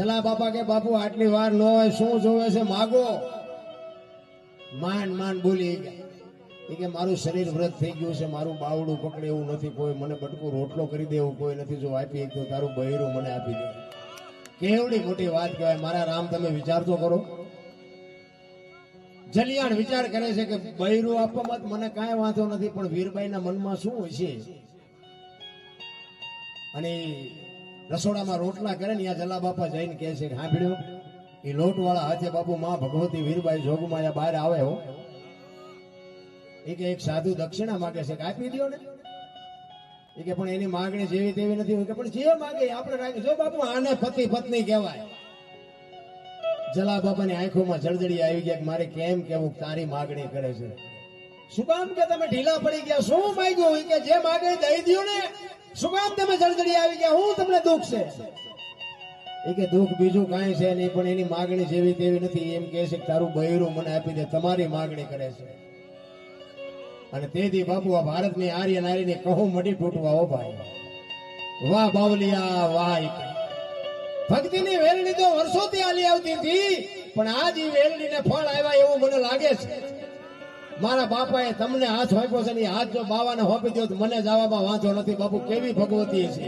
જલા બાપા કે, બાપુ, આટલી વાર ન હોય, શું જોવે છે? માગો. માંડ માંડ બોલી ગયા. એ કે, મારું શરીર વ્રત થઈ ગયું છે, મારું બાવડું પકડે એવું નથી, કોઈ મને બટકું રોટલો કરી દે એવું કોઈ નથી, જો આપી તો તારું બહેરું મને આપી દે. કેવડી મોટી વાત કહેવાય. મારા રામ, તમે વિચાર તો કરો. જલિયાણ વિચાર કરે છે કે, બૈરું આપવામાં તો મને કાંઈ વાંધો નથી, પણ વીરબાઈના મનમાં શું હશે? અને ઈ રસોડામાં રોટલા કરે ને ત્યાં જલા બાપા જઈને કહે છે સાંભળ્યો એ લોટવાળા હાથે બાપુ માં ભગવતી વીરબાઈ જોગમાયા બહાર આવે હો. એ કે એક સાધુ દક્ષિણા માગે છે કે આપી દો ને. એ કે પણ એની માગણી જેવી તેવી નથી. કે પણ જે માગે આપણે રાખી, જો બાપુ આને પતિ પત્ની કહેવાય. જલા બાપાની આંખોમાં જળજડી આવી ગયા કે મારે કેમ કેવું તારી માગણી કરે છે. શું કામ કે તમે ઢીલા પડી ગયા? શું માગ્યું? કે જે માગે દઈ દો ને. શું કામ તમે જળજડી આવી ગયા, હું તમને દુઃખ છે. એ કે દુઃખ બીજું કાંઈ છે નહીં, પણ એની માગણી જેવી તેવી નથી. એમ કહે છે તારું બૈરું મને આપી દે, તમારી માગણી કરે છે. અને તેથી બાપુ, આ ભારતની આર્ય નારીને કહો મટી તૂટવા ઓ ભાઈ. વાહ બાવલિયા, વાહ ભક્તિની વેલણી તો વર્ષોથી આલી આવતી હતી, પણ આજ એ વેલણીને ફળ આવ્યા એવું મને લાગે છે. મારા બાપાએ તમને હાથ હોપ્યો છે ને હાથ જો બાવાને હોપી દો મને જવામાં વાંધો નથી. બાપુ, કેવી ભગવતી છે?